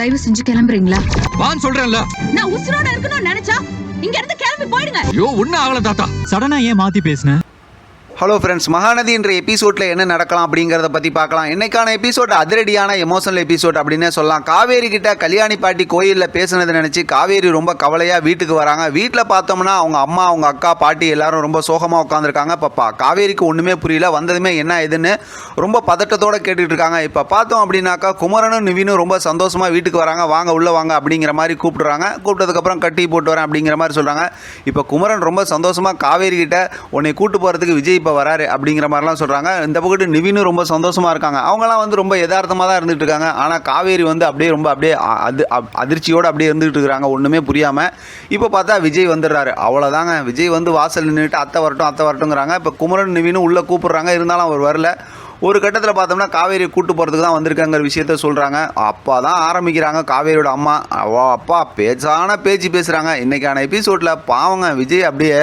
தயவு செஞ்சு கிளம்புறீங்களா? வான்னு சொல்றேன்ல. நான் உசுரோட இருக்கணும்னு நினைச்சா இங்க இருந்து கிளம்பி போயிடுங்க. ஐயோ ஒன்னும் ஆகல தாத்தா. சடனா ஏன் மாத்தி பேசுன? ஹலோ ஃப்ரெண்ட்ஸ் மகாநதி என்ற என்ன நடக்கலாம் அப்படிங்கிறத பற்றி பார்க்கலாம். இன்னைக்கான எபிசோட் அதிரடியான எமோஷனல் எபிசோட் அப்படின்னே சொல்லலாம். காவேரி கிட்ட கல்யாணி பாட்டி கோயிலில் பேசுனதை நினச்சி காவேரி ரொம்ப கவலையாக வீட்டுக்கு வராங்க. வீட்டில் பார்த்தோம்னா அவங்க அம்மா அவங்க அக்கா பாட்டி எல்லாரும் ரொம்ப சோகமாக உட்காந்துருக்காங்க இப்போ காவேரிக்கு ஒன்றுமே புரியல. வந்ததுமே என்ன ஏதுன்னு ரொம்ப பதட்டத்தோடு கேட்டுட்டு இருக்காங்க. இப்போ பார்த்தோம் அப்படின்னாக்கா குமரனும் நிவினும் ரொம்ப சந்தோஷமாக வீட்டுக்கு வராங்க. வாங்க உள்ளே வாங்க அப்படிங்கிற மாதிரி கூப்பிடுறாங்க. கூப்பிட்டதுக்கப்புறம் கட்டி போட்டு வரேன் அப்படிங்கிற மாதிரி சொல்கிறாங்க இப்போ குமரன் ரொம்ப சந்தோஷமாக காவேரி கிட்ட உன்னை கூட்டு போகிறதுக்கு விஜய் இப்போ வராரு அப்படிங்கிற மாதிரிலாம் சொல்கிறாங்க இந்த பக்கத்து நிவினும் ரொம்ப சந்தோஷமாக இருக்காங்க. அவங்களாம் வந்து ரொம்ப யதார்த்தமாக தான் இருந்துட்டு இருக்காங்க. ஆனால் காவேரி வந்து அப்படியே ரொம்ப அப்படியே அது அதிர்ச்சியோடு அப்படியே இருந்துகிட்டு இருக்கிறாங்க. ஒன்றுமே புரியாமல் இப்போ பார்த்தா விஜய் வந்துடுறாரு. அவ்வளோதாங்க விஜய் வந்து வாசல் நின்றுட்டு அத்தை வரட்டும் அத்தை வரட்டுங்கிறாங்க இப்போ குமரன் நிவினும் உள்ளே கூப்பிட்றாங்க. இருந்தாலும் அவர் வரல. ஒரு கட்டத்தில் பார்த்தோம்னா காவேரியை கூட்டு போகிறதுக்கு தான் வந்திருக்காங்கிற விஷயத்த சொல்கிறாங்க அப்பா தான் ஆரம்பிக்கிறாங்க. காவேரியோட அம்மா அவ அப்பா பேச்சான பேச்சு பேசுகிறாங்க இன்றைக்கான எபிசோடில் பாவங்க விஜய் அப்படியே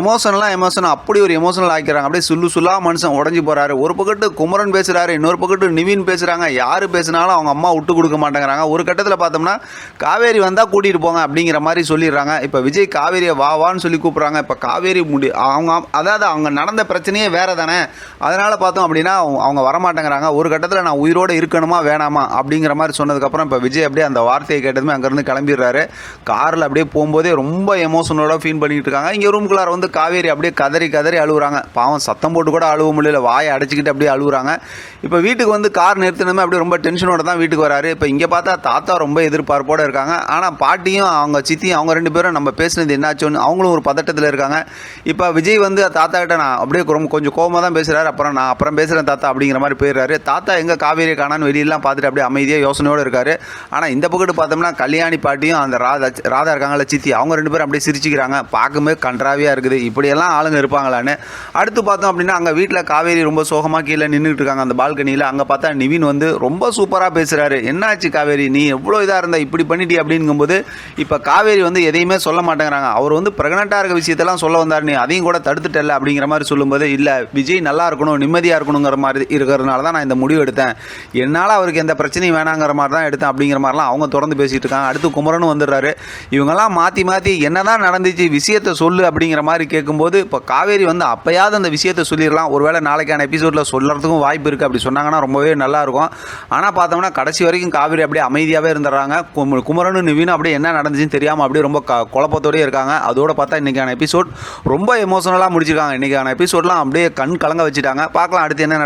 எமோஷனலாக எமோஷன் அப்படி ஒரு எமோஷனல் ஆக்கிறாங்க அப்படியே சுல்லு சுல்லாக மனுஷன் உடஞ்சி போகிறாரு ஒரு பக்கத்து குமரன் பேசுகிறாரு இன்னொரு பக்கத்து நிவின் பேசுகிறாங்க யார் பேசினாலும் அவங்க அம்மா விட்டு கொடுக்க மாட்டேங்கிறாங்க. ஒரு கட்டத்தில் பார்த்தோம்னா காவேரி வந்தால் கூட்டிகிட்டு போங்க அப்படிங்கிற மாதிரி சொல்லிடுறாங்க. இப்போ விஜய் காவேரியை வா வான்னு சொல்லி கூப்பிட்றாங்க. இப்போ காவேரி முடி அவங்க அதாவது அவங்க நடந்த பிரச்சனையே வேறு தானே அதனால் பார்த்தோம் அப்படின்னா அவங்க- அவங்க வரமாட்டேங்கிறாங்க. ஒரு கட்டத்தில் நான் உயிரோடு இருக்கணுமா வேணாமா? அப்படிங்கிற மாதிரி சொன்னதுக்கப்புறம் இப்போ விஜய் அப்படியே அந்த வார்த்தையை கேட்டதுமே அங்கேருந்து கிளம்பிடுறாரு. காரில் அப்படியே போகும்போதே ரொம்ப எமோஷனோட ஃபீல் பண்ணிகிட்டு இருக்காங்க. இங்கே ரூம்குள்ளார வந்து காவேரி அப்படியே கதறி கதறி அழுகுறாங்க பாவம் சத்தம் போட்டு கூட அழுவ முடியல. வாயை அடைச்சிக்கிட்டு அப்படியே அழுகுறாங்க இப்போ வீட்டுக்கு வந்து கார் நிறுத்தினதுமே அப்படியே ரொம்ப டென்ஷனோட தான் வீட்டுக்கு வராரு. இப்போ இங்கே பார்த்தா தாத்தா ரொம்ப எதிர்பார்ப்போட இருக்காங்க. ஆனால் பாட்டியும் அவங்க சித்தியும் அவங்க ரெண்டு பேரும் நம்ம பேசுனது என்னாச்சோன்னு அவங்களும் ஒரு பதட்டத்தில் இருக்காங்க. இப்போ விஜய் வந்து தாத்தா கிட்ட நான் அப்படியே ரொம்ப கொஞ்சம் கோவமாக தான் பேசுகிறாரு அப்புறம் நான் அப்புறம் பேசுகிறேன் தாத்தா அப்படிங்கிற மாதிரி போயிடுறாரு. தாத்தா எங்கே காவேரி காணான்னு வெளியெல்லாம் பார்த்துட்டு அப்படியே அமைதியாக யோசனையோடு இருக்காரு. ஆனால் இந்த பக்கத்து பார்த்தோம்னா கல்யாணி பாட்டியும் அந்த ராதா ராதா இருக்காங்களே சித்தி அவங்க ரெண்டு பேரும் அப்படியே சிரிச்சுக்கிறாங்க. பார்க்கும்போது கன்றாவியாக இருக்குது. இப்படியெல்லாம் ஆளுங்க இருப்பாங்களான்னு. அடுத்து பார்த்தோம் அப்படின்னா அங்கே வீட்டில் காவேரி ரொம்ப சோகமாக கீழே நின்றுட்டு இருக்காங்க. அந்த பால்கனியில் அங்கே பார்த்தா நிவின் வந்து ரொம்ப சூப்பராக பேசுகிறாரு என்னாச்சு காவேரி? நீ எவ்வளோ இதாக இருந்தா இப்படி பண்ணிட்டி அப்படிங்கும்போது இப்போ காவேரி வந்து எதையுமே சொல்ல மாட்டேங்கிறாங்க. அவர் வந்து ப்ரெக்னெண்ட்டாக இருக்க விஷயத்தெல்லாம் சொல்ல வந்தார். நீ அதையும் கூட தடுத்துட்டல அப்படிங்கிற மாதிரி சொல்லும்போது இல்லை விஜய் நல்லா இருக்கணும் நிம்மதியாக இருக்கணுங்கிற மாதிரி இருக்கிறதுனால தான் நான் இந்த முடிவு எடுத்தேன். என்னால் அவருக்கு எந்த பிரச்சனையும் வேணாங்கிற மாதிரி தான் எடுத்தேன் அப்படிங்கிற மாதிரிலாம் அவங்க தொடர்ந்து பேசிகிட்டு இருக்காங்க. அடுத்து குமரனும் வந்துடுறாரு. இவங்கெல்லாம் மாற்றி மாற்றி என்னதான் நடந்துச்சு விஷயத்தை சொல்லு அப்படிங்கிற மாதிரி கேட்கும்போது இப்போ காவேரி வந்து அப்பயாவது அந்த விஷயத்தை சொல்லிடலாம். ஒருவேளை நாளைக்கான எபிசோடில் சொல்கிறதுக்கும் வாய்ப்பு இருக்குது அப்படி சொன்னாங்கன்னா ரொம்பவே நல்லாயிருக்கும் ஆனால் பார்த்தோம்னா கடைசி வரைக்கும் காவேரி அப்படியே அமைதியாகவே இருந்துடுறாங்க. கும- குமரனும் நிவீனும் அப்படியே என்ன நடந்துச்சுன்னு தெரியாமல் அப்படியே ரொம்ப க குழப்பத்தோடயே இருக்காங்க. அதோட பார்த்தா இன்றைக்கான எபிசோட் ரொம்ப எமோஷனலாக முடிச்சிருக்காங்க. இன்றைக்கான எபிசோட்லாம் அப்படியே கண் கலங்க வச்சுட்டாங்க. பார்க்கலாம் அடுத்து என்ன